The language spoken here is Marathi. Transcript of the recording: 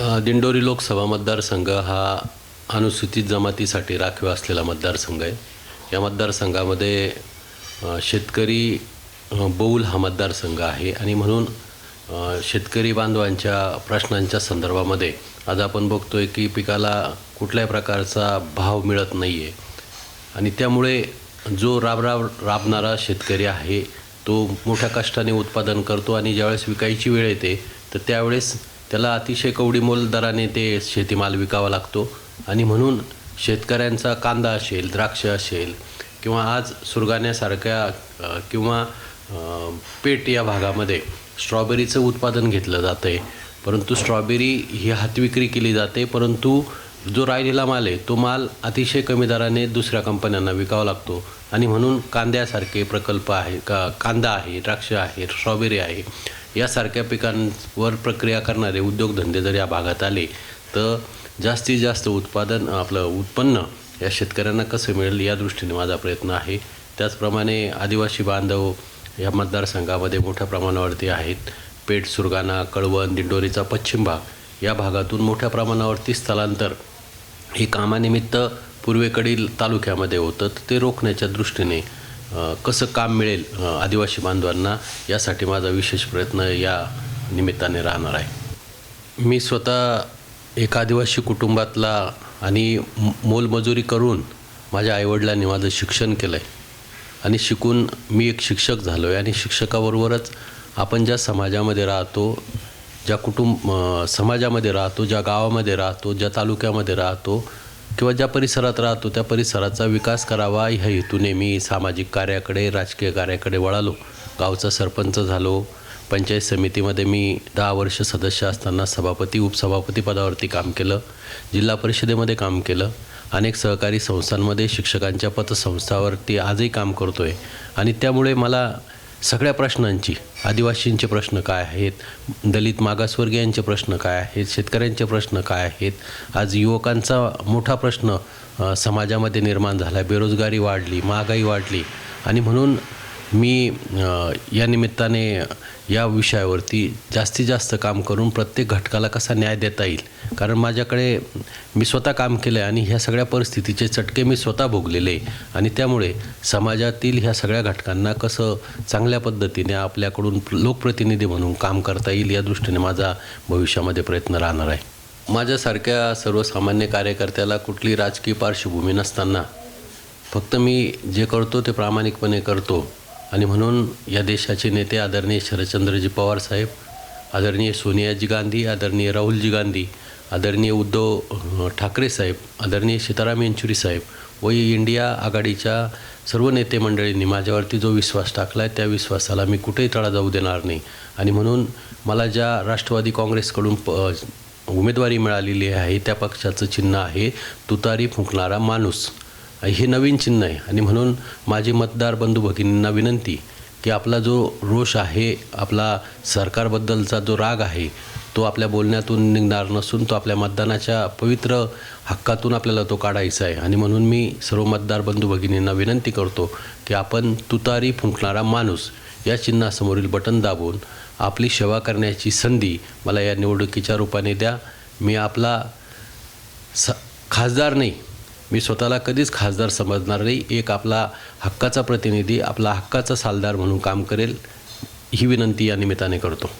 दिंडोरी लोकसभा मतदारसंघ हा अनुसूचित जमातीसाठी राखीव असलेला मतदारसंघ आहे. या मतदारसंघामध्ये शेतकरी बौल बहुल हा मतदारसंघ आहे आणि म्हणून शेतकरी बांधवांच्या प्रश्नांच्या संदर्भामध्ये आज आपण बघतो आहे की पिकाला कुठल्याही प्रकारचा भाव मिळत नाही आहे आणि त्यामुळे जो राब राब राबणारा शेतकरी आहे तो मोठ्या कष्टाने उत्पादन करतो आणि ज्यावेळेस विकायची वेळ येते तर त्यावेळेस त्याला अतिशय कवडीमोल दराने ते शेतीमाल विकावा लागतो. आणि म्हणून शेतकऱ्यांचा कांदा असेल द्राक्ष असेल किंवा आज सुरगाण्यासारख्या किंवा पेट या भागामध्ये स्ट्रॉबेरीचं उत्पादन घेतलं जातं आहे परंतु स्ट्रॉबेरी ही हातविक्री केली जाते परंतु जो राहिलेला माल आहे तो माल अतिशय कमी दराने दुसऱ्या कंपन्यांना विकावा लागतो. आणि म्हणून कांद्यासारखे प्रकल्प आहे का कांदा आहे द्राक्ष आहे स्ट्रॉबेरी आहे यासारख्या पिकांवर प्रक्रिया करणारे उद्योगधंदे जर या भागात आले तर जास्तीत जास्त उत्पादन आपलं उत्पन्न या शेतकऱ्यांना कसं मिळेल या दृष्टीने माझा प्रयत्न आहे. त्याचप्रमाणे आदिवासी बांधव या मतदारसंघामध्ये मोठ्या प्रमाणावरती आहेत. पेठ सुरगाणा कळवण दिंडोरीचा पश्चिम भाग या भागातून मोठ्या प्रमाणावरती स्थलांतर हे कामानिमित्त पूर्वेकडील तालुक्यामध्ये होतं. तर ते रोखण्याच्या दृष्टीने कसं काम मिळेल आदिवासी बांधवांना यासाठी माझा विशेष प्रयत्न या निमित्ताने राहणार आहे. मी स्वतः एक आदिवासी कुटुंबातला आणि मोलमजुरी करून माझ्या आईवडिलांनी माझं शिक्षण केलं आहे आणि शिकून मी एक शिक्षक झालो आहे आणि शिक्षकाबरोबरच आपण ज्या समाजामध्ये राहतो ज्या कुटुंब समाजामध्ये राहतो ज्या गावामध्ये राहतो ज्या तालुक्यामध्ये राहतो किंवा ज्या परिसरात राहतो त्या परिसराचा विकास करावा. ह्या हेतूने मी सामाजिक कार्याकडे राजकीय कार्याकडे वळालो. गावचा सरपंच झालो. पंचायत समितीमध्ये मी दहा वर्ष सदस्य असताना सभापती उपसभापती पदावरती काम केलं. जिल्हा परिषदेमध्ये काम केलं. अनेक सहकारी संस्थांमध्ये शिक्षकांच्या पतसंस्थावरती आजही काम करतो आहे आणि त्यामुळे मला सगळ्या प्रश्नांची आदिवासींचे प्रश्न काय आहेत? दलित मागासवर्गीयांचे प्रश्न काय आहेत? शेतकऱ्यांचे प्रश्न काय आहेत? आज युवकांचा मोठा प्रश्न समाजामध्ये निर्माण झाला. आहे बेरोजगारी वाढली महागाई वाढली. आणि म्हणून मी या निमित्ताने या विषयावरती जास्तीत जास्त काम करून प्रत्येक घटकाला कसा न्याय देता येईल? कारण माझ्याकडे मी स्वतः काम केलं आहे आणि ह्या सगळ्या परिस्थितीचे चटके मी स्वतः भोगलेले आहे. आणि त्यामुळे समाजातील ह्या सगळ्या घटकांना कसं चांगल्या पद्धतीने आपल्याकडून लोकप्रतिनिधी म्हणून काम करता येईल या दृष्टीने माझा भविष्यामध्ये प्रयत्न राहणार आहे. माझ्यासारख्या सर्वसामान्य कार्यकर्त्याला कुठली राजकीय पार्श्वभूमी नसताना फक्त मी जे करतो ते प्रामाणिकपणे करतो. आणि म्हणून या देशाचे नेते आदरणीय शरदचंद्रजी पवार साहेब आदरणीय सोनियाजी गांधी आदरणीय राहुलजी गांधी आदरणीय उद्धव ठाकरे साहेब आदरणीय सीताराम येंचुरी साहेब व इंडिया आघाडीच्या सर्व नेते मंडळींनी माझ्यावरती जो विश्वास टाकला आहे त्या विश्वासाला मी कुठेही तळा जाऊ देणार नाही. आणि म्हणून मला ज्या राष्ट्रवादी काँग्रेसकडून प उमेदवारी मिळालेली आहे त्या पक्षाचं चिन्ह आहे तुतारी फुंकणारा माणूस. हे नवीन चिन्ह आहे. आणि म्हणून माझी मतदार बंधू भगिनींना विनंती की आपला जो रोष आहे आपला सरकारबद्दलचा जो राग आहे तो आपल्या बोलण्यातून निघणार नसून तो आपल्या मतदानाच्या पवित्र हक्कातून आपल्याला तो काढायचा आहे. आणि म्हणून मी सर्व मतदार बंधू भगिनींना विनंती करतो की आपण तुतारी फुंकणारा माणूस या चिन्हासमोरील बटन दाबून आपली सेवा करण्याची संधी मला या निवडणुकीच्या रूपाने द्या. मी आपला स खासदार नाही मी स्वतःला कधीच खासदार समजणार नाही. एक आपला हक्काचा प्रतिनिधी आपला हक्काचा सालदार म्हणून काम करेल ही विनंती या निमित्ताने करतो.